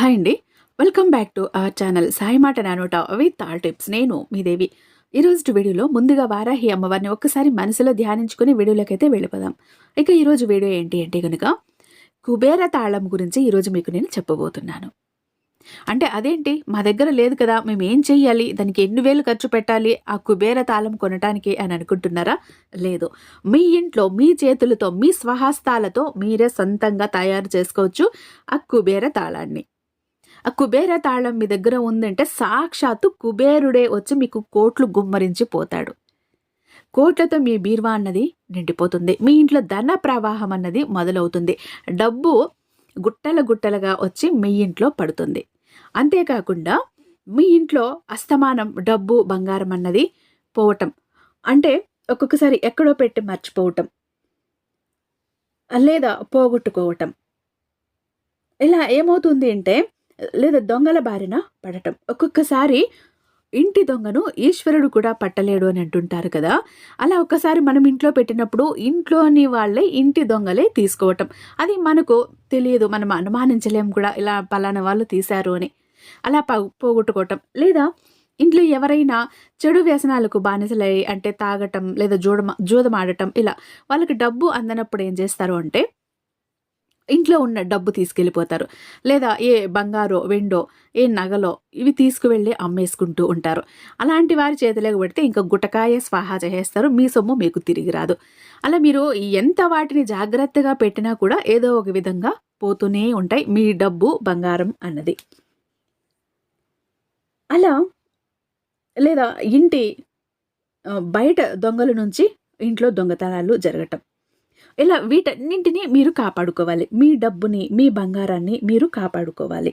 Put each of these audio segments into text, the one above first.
Hi అండి. Welcome back to our channel Sai మాట నానోట విత్ ఆల్ టిప్స్. నేను మీ దేవి. ఈరోజు వీడియోలో ముందుగా వారాహి అమ్మవారిని ఒక్కసారి మనసులో ధ్యానించుకుని వీడియోలోకైతే వెళ్ళిపోదాం. ఇక ఈరోజు వీడియో ఏంటి అంటే కనుక కుబేర తాళం గురించి ఈరోజు మీకు నేను చెప్పబోతున్నాను. అంటే అదేంటి? మా దగ్గర లేదు కదా మేము ఏం చెయ్యాలి? దానికి ఎన్ని వేలు ఖర్చు పెట్టాలి? ఆ కుబేర తాళం కొనటానికి అని అనుకుంటున్నారా? లేదు. మీ ఇంట్లో మీ చేతులతో మీ స్వహస్తాలతో మీరే సొంతంగా తయారు చేసుకోవచ్చు ఆ కుబేర తాళాన్ని. ఆ కుబేర తాళం మీ దగ్గర ఉందంటే సాక్షాత్తు కుబేరుడే వచ్చి మీకు కోట్లు గుమ్మరించి పోతాడు. కోట్లతో మీ బీర్వా అన్నది నిండిపోతుంది. మీ ఇంట్లో ధన ప్రవాహం అన్నది మొదలవుతుంది. డబ్బు గుట్టల గుట్టలుగా వచ్చి మీ ఇంట్లో పడుతుంది. అంతేకాకుండా మీ ఇంట్లో అస్తమానం డబ్బు బంగారం అన్నది పోవటం. అంటే ఒక్కొక్కసారి ఎక్కడో పెట్టి మర్చిపోవటం. లేదా పోగొట్టుకోవటం. ఇలా ఏమవుతుంది అంటే లేదా దొంగల బారిన పడటం. ఒక్కొక్కసారి ఇంటి దొంగను ఈశ్వరుడు కూడా పట్టలేడు అని అంటుంటారు కదా. అలా ఒక్కసారి మనం ఇంట్లో పెట్టినప్పుడు ఇంట్లోని వాళ్ళే ఇంటి దొంగలే తీసుకోవటం. అది మనకు తెలియదు మనం అనుమానించలేం కూడా ఇలా పలానా వాళ్ళు తీశారు అని. అలా పోగొట్టుకోవటం. లేదా ఇంట్లో ఎవరైనా చెడు వ్యసనాలకు బానిసలై అంటే తాగటం లేదా జూడమ జూదమాడటం ఇలా వాళ్ళకి డబ్బు అందనప్పుడు ఏం చేస్తారు అంటే ఇంట్లో ఉన్న డబ్బు తీసుకెళ్ళిపోతారు. లేదా ఏ బంగారో వెండో ఏ నగలో ఇవి తీసుకువెళ్ళి అమ్మేసుకుంటూ ఉంటారు. అలాంటి వారి చేతిలోకి పెడితే ఇంకా గుటకాయ స్వాహా చేసేస్తారు. మీ సొమ్ము మీకు తిరిగి రాదు. అలా మీరు ఎంత వాటిని జాగ్రత్తగా పెట్టినా కూడా ఏదో ఒక విధంగా పోతూనే ఉంటాయి. మీ డబ్బు బంగారం అన్నది. అలా లేదా ఇంటి బయట దొంగల నుంచి ఇంట్లో దొంగతనాలు జరగటం. ఇలా వీటన్నింటినీ మీరు కాపాడుకోవాలి. మీ డబ్బుని మీ బంగారాన్ని మీరు కాపాడుకోవాలి.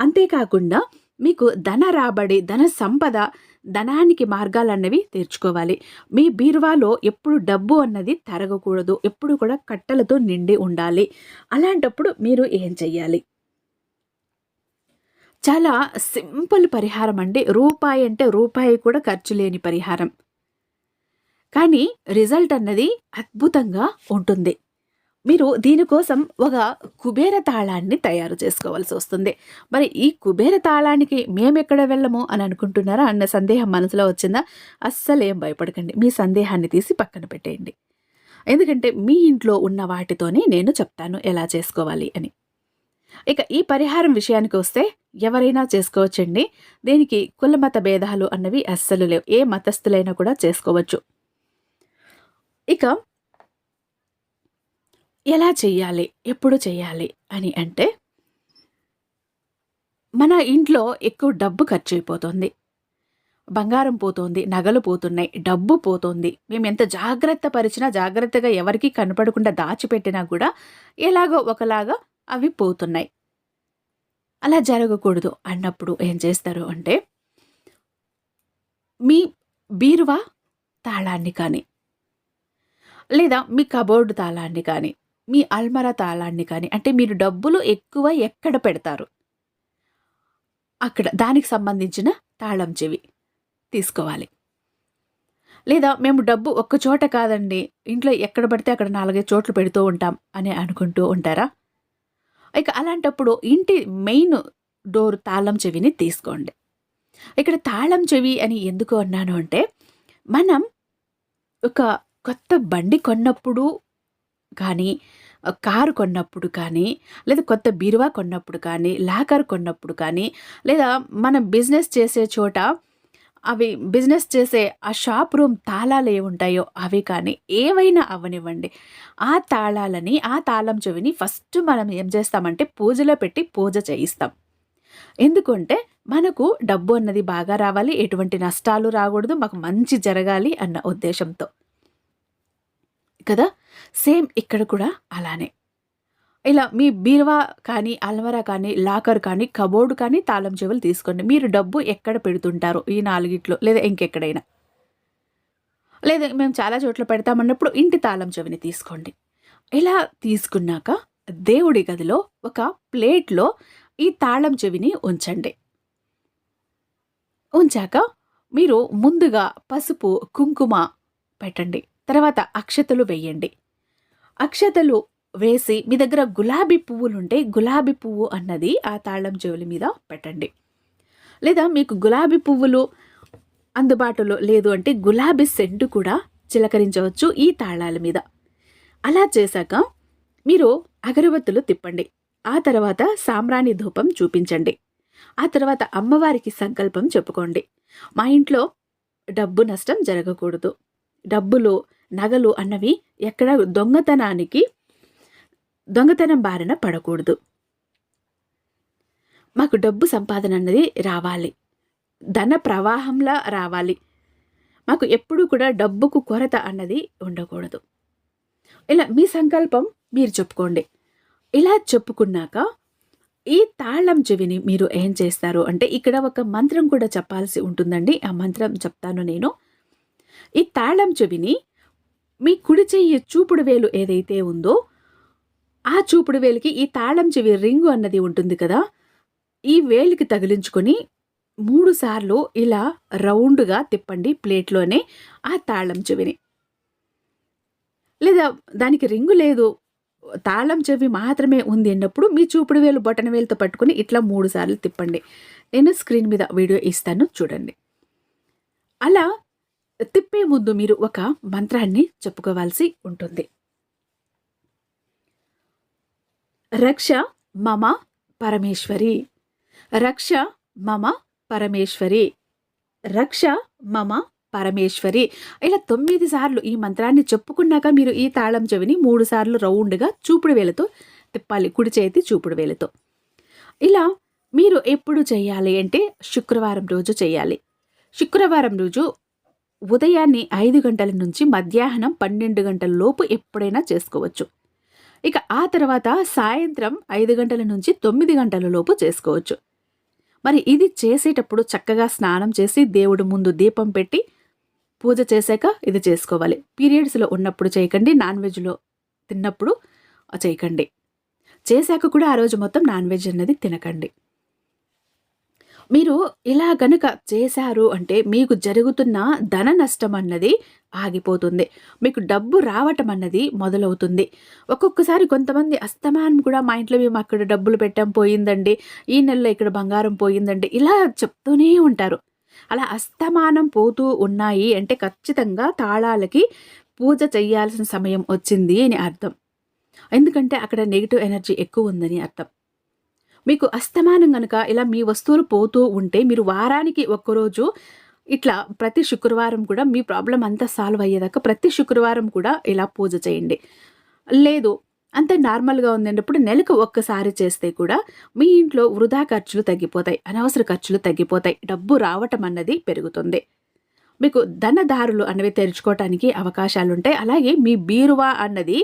అంతేకాకుండా మీకు ధన రాబడి ధన సంపద ధనానికి మార్గాలు అన్నవి తెరుచుకోవాలి. మీ బీరువాలో ఎప్పుడు డబ్బు అన్నది తరగకూడదు. ఎప్పుడు కూడా కట్టలతో నిండి ఉండాలి. అలాంటప్పుడు మీరు ఏం చెయ్యాలి? చాలా సింపుల్ పరిహారం అండి. రూపాయి అంటే రూపాయి కూడా ఖర్చు లేని పరిహారం. కానీ రిజల్ట్ అన్నది అద్భుతంగా ఉంటుంది. మీరు దీనికోసం ఒక కుబేర తాళాన్ని తయారు చేసుకోవాల్సి వస్తుంది. మరి ఈ కుబేర తాళానికి మేము ఎక్కడ వెళ్ళము అని అనుకుంటున్నారా అన్న సందేహం మనసులో వచ్చిందా? అస్సలు ఏం భయపడకండి. మీ సందేహాన్ని తీసి పక్కన పెట్టేయండి. ఎందుకంటే మీ ఇంట్లో ఉన్న వాటితోనే నేను చెప్తాను ఎలా చేసుకోవాలి అని. ఇక ఈ పరిహారం విషయానికి వస్తే ఎవరైనా చేసుకోవచ్చండి. దీనికి కులమత భేదాలు అన్నవి అస్సలు లేవు. ఏ మతస్థులైనా కూడా చేసుకోవచ్చు. ఇక ఎలా చెయ్యాలి? ఎప్పుడు చెయ్యాలి? అని అంటే మన ఇంట్లో ఎక్కువ డబ్బు ఖర్చు అయిపోతుంది బంగారం పోతుంది నగలు పోతున్నాయి డబ్బు పోతుంది. మేము ఎంత జాగ్రత్త పరిచినా జాగ్రత్తగా ఎవరికీ కనపడకుండా దాచిపెట్టినా కూడా ఎలాగో ఒకలాగా అవి పోతున్నాయి. అలా జరగకూడదు అన్నప్పుడు ఏం చేస్తారు అంటే మీ బీరువా తాళాన్ని కానీ లేదా మీ కబోర్డ్ తాళాన్ని కానీ మీ అల్మరా తాళాన్ని కానీ అంటే మీరు డబ్బులు ఎక్కువ ఎక్కడ పెడతారు? అక్కడ దానికి సంబంధించిన తాళం చెవి తీసుకోవాలి. లేదా మేము డబ్బు ఒక్క చోట కాదండి ఇంట్లో ఎక్కడ పడితే అక్కడ నాలుగైదు చోట్లు పెడుతూ ఉంటాం అని అనుకుంటూ ఉంటారా? ఇక అలాంటప్పుడు ఇంటి మెయిన్ డోర్ తాళం చెవిని తీసుకోండి. ఇక్కడ తాళం చెవి అని ఎందుకు అన్నాను అంటే మనం ఒక కొత్త బండి కొన్నప్పుడు కానీ కారు కొన్నప్పుడు కానీ లేదా కొత్త బీరువా కొన్నప్పుడు కానీ లాకర్ కొన్నప్పుడు కానీ లేదా మనం బిజినెస్ చేసే చోట అవి బిజినెస్ చేసే ఆ షాప్ రూమ్ తాళాలు ఏముంటాయో అవి కానీ ఏవైనా అవనివ్వండి. ఆ తాళాలని ఆ తాళం చెవిని ఫస్ట్ మనం ఏం చేస్తామంటే పూజలో పెట్టి పూజ చేయిస్తాం. ఎందుకంటే మనకు డబ్బు అన్నది బాగా రావాలి ఎటువంటి నష్టాలు రాకూడదు మాకు మంచి జరగాలి అన్న ఉద్దేశంతో. కదా? సేమ్ ఇక్కడ కూడా అలానే. ఇలా మీ బీరువా కానీ అల్మరా కానీ లాకర్ కానీ కబోర్డు కానీ తాళం చెవులు తీసుకోండి. మీరు డబ్బు ఎక్కడ పెడుతుంటారు ఈ నాలుగిట్లో? లేదా ఇంకెక్కడైనా? లేదా మేము చాలా చోట్ల పెడతామన్నప్పుడు ఇంటి తాళం చెవిని తీసుకోండి. ఇలా తీసుకున్నాక దేవుడి గదిలో ఒక ప్లేట్లో ఈ తాళం చెవిని ఉంచండి. ఉంచాక మీరు ముందుగా పసుపు కుంకుమ పెట్టండి. తర్వాత అక్షతలు వేయండి. అక్షతలు వేసి మీ దగ్గర గులాబీ పువ్వులుంటే గులాబీ పువ్వు అన్నది ఆ తాళం చెవుల మీద పెట్టండి. లేదా మీకు గులాబీ పువ్వులు అందుబాటులో లేదు అంటే గులాబీ సెంటు కూడా చిలకరించవచ్చు ఈ తాళాల మీద. అలా చేశాక మీరు అగరబత్తులు తిప్పండి. ఆ తర్వాత సాంబ్రాణి ధూపం చూపించండి. ఆ తర్వాత అమ్మవారికి సంకల్పం చెప్పుకోండి. మా ఇంట్లో డబ్బు నష్టం జరగకూడదు. డబ్బులు నగలు అన్నవి ఎక్కడ దొంగతనానికి దొంగతనం బారిన పడకూడదు. మాకు డబ్బు సంపాదన అన్నది రావాలి. ధన ప్రవాహంలా రావాలి. మాకు ఎప్పుడూ కూడా డబ్బుకు కొరత అన్నది ఉండకూడదు. ఇలా మీ సంకల్పం మీరు చెప్పుకోండి. ఇలా చెప్పుకున్నాక ఈ తాళం చెవిని మీరు ఏం చేస్తారు అంటే ఇక్కడ ఒక మంత్రం కూడా చెప్పాల్సి ఉంటుందండి. ఆ మంత్రం చెప్తాను నేను. ఈ తాళం చెవిని మీ కుడి చెయ్యి చూపుడు వేలు ఏదైతే ఉందో ఆ చూపుడు వేలికి ఈ తాళం చెవి రింగు అన్నది ఉంటుంది కదా ఈ వేలికి తగిలించుకొని మూడు సార్లు ఇలా రౌండ్గా తిప్పండి ప్లేట్లోనే ఆ తాళం చెవిని. లేదా దానికి రింగు లేదు తాళం చెవి మాత్రమే ఉంది అన్నప్పుడు మీ చూపుడు వేలు బొటన వేలుతో పట్టుకుని ఇట్లా మూడు సార్లు తిప్పండి. నేను స్క్రీన్ మీద వీడియో ఇస్తాను చూడండి. అలా తిప్పే ముందు మీరు ఒక మంత్రాన్ని చెప్పుకోవాల్సి ఉంటుంది. రక్ష మమ పరమేశ్వరి. రక్ష మమ పరమేశ్వరి. రక్ష మమ పరమేశ్వరి. ఇలా తొమ్మిది సార్లు ఈ మంత్రాన్ని చెప్పుకున్నాక మీరు ఈ తాళం చెవిని మూడు సార్లు రౌండ్గా చూపుడు వేలతో తిప్పాలి కుడి చేతి చూపుడు వేలతో. ఇలా మీరు ఎప్పుడు చేయాలి అంటే శుక్రవారం రోజు చేయాలి. శుక్రవారం రోజు ఉదయాన్నే ఐదు గంటల నుంచి మధ్యాహ్నం పన్నెండు గంటల లోపు ఎప్పుడైనా చేసుకోవచ్చు. ఇక ఆ తర్వాత సాయంత్రం ఐదు గంటల నుంచి తొమ్మిది గంటల లోపు చేసుకోవచ్చు. మరి ఇది చేసేటప్పుడు చక్కగా స్నానం చేసి దేవుడు ముందు దీపం పెట్టి పూజ చేశాక ఇది చేసుకోవాలి. పీరియడ్స్లో ఉన్నప్పుడు చేయకండి నాన్ వెజ్లో తిన్నప్పుడు చేయకండి. చేశాక కూడా ఆ రోజు మొత్తం నాన్ వెజ్ అన్నది తినకండి. మీరు ఇలా గనుక చేశారు అంటే మీకు జరుగుతున్న ధన నష్టం అన్నది ఆగిపోతుంది. మీకు డబ్బు రావటం అన్నది మొదలవుతుంది. ఒక్కొక్కసారి కొంతమంది అస్తమానం కూడా మా ఇంట్లో మేము అక్కడ డబ్బులు పెట్టాం పోయిందండి ఈ నెలలో ఇక్కడ బంగారం పోయిందండి ఇలా చెప్తూనే ఉంటారు. అలా అస్తమానం పోతూ ఉన్నాయి అంటే ఖచ్చితంగా తాళాలకి పూజ చేయాల్సిన సమయం వచ్చింది అని అర్థం. ఎందుకంటే అక్కడ నెగిటివ్ ఎనర్జీ ఎక్కువ ఉందని అర్థం. మీకు అస్తమానం కనుక ఇలా మీ వస్తువులు పోతూ ఉంటే మీరు వారానికి ఒక్కరోజు ఇట్లా ప్రతి శుక్రవారం కూడా మీ ప్రాబ్లం అంతా సాల్వ్ అయ్యేదాకా ప్రతి శుక్రవారం కూడా ఇలా పూజ చేయండి. లేదు అంత నార్మల్గా ఉందన్నప్పుడు నెలకు ఒక్కసారి చేస్తే కూడా మీ ఇంట్లో వృధా ఖర్చులు తగ్గిపోతాయి అనవసర ఖర్చులు తగ్గిపోతాయి డబ్బు రావటం అన్నది పెరుగుతుంది. మీకు ధనదారులు అనేవి తెరుచుకోవటానికి అవకాశాలు ఉంటాయి అలాగే మీ బీరువా అన్నది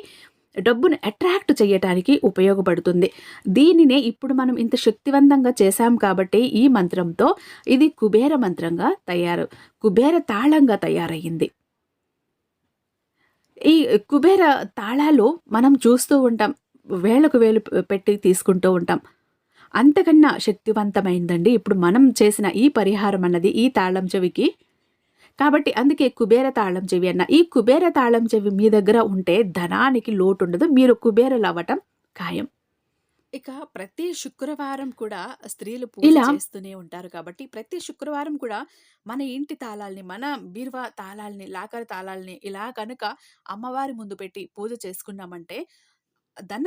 డబ్బును అట్రాక్ట్ చేయటానికి ఉపయోగపడుతుంది. దీనినే ఇప్పుడు మనం ఇంత శక్తివంతంగా చేశాం కాబట్టి ఈ మంత్రంతో ఇది కుబేర మంత్రంగా తయారు కుబేర తాళంగా తయారయ్యింది. ఈ కుబేర తాళాలు మనం చూస్తూ ఉంటాం వేలకు వేలు పెట్టి తీసుకుంటూ ఉంటాం. అంతకన్నా శక్తివంతమైందండి ఇప్పుడు మనం చేసిన ఈ పరిహారం అన్నది ఈ తాళం చెవికి కాబట్టి అందుకే కుబేర తాళం చెవి అన్న. ఈ కుబేర తాళం చెవి మీ దగ్గర ఉంటే ధనానికి లోటు ఉండదు మీరు కుబేరలు అవ్వటం ఖాయం. ఇక ప్రతి శుక్రవారం కూడా స్త్రీలు పూజ చేస్తూనే ఉంటారు కాబట్టి ప్రతి శుక్రవారం కూడా మన ఇంటి తాళాల్ని మన బీరువా తాళాల్ని లాకర్ తాళాల్ని ఇలా కనుక అమ్మవారి ముందు పెట్టి పూజ చేసుకున్నామంటే ధన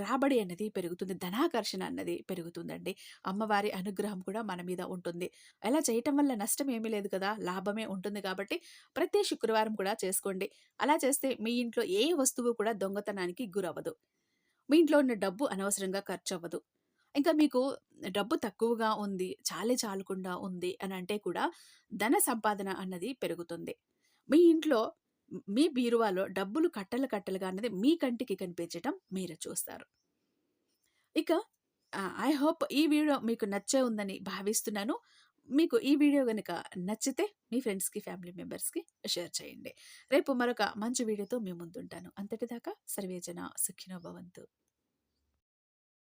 రాబడి అనేది పెరుగుతుంది. ధనాకర్షణ అన్నది పెరుగుతుందండి. అమ్మవారి అనుగ్రహం కూడా మన మీద ఉంటుంది. అలా చేయటం వల్ల నష్టం ఏమీ లేదు కదా! లాభమే ఉంటుంది కాబట్టి ప్రతి శుక్రవారం కూడా చేసుకోండి. అలా చేస్తే మీ ఇంట్లో ఏ వస్తువు కూడా దొంగతనానికి గురవ్వదు. మీ ఇంట్లో ఉన్న డబ్బు అనవసరంగా ఖర్చు అవ్వదు ఇంకా మీకు డబ్బు తక్కువగా ఉంది చాలే చాలకుండా ఉంది అని అంటే కూడా ధన సంపాదన అన్నది పెరుగుతుంది. మీ ఇంట్లో మీ బీరువాలో డబ్బులు కట్టలు కట్టలుగా అన్నది మీ కంటికి కనిపించటం మీరు చూస్తారు. ఇక ఐ హోప్ ఈ వీడియో మీకు నచ్చే ఉందని భావిస్తున్నాను. మీకు ఈ వీడియో కనుక నచ్చితే మీ ఫ్రెండ్స్కి ఫ్యామిలీ మెంబర్స్కి షేర్ చేయండి. రేపు మరొక మంచి వీడియోతో మీ ముందుంటాను. అంతటిదాకా సర్వేజన సుఖినో భవంతు.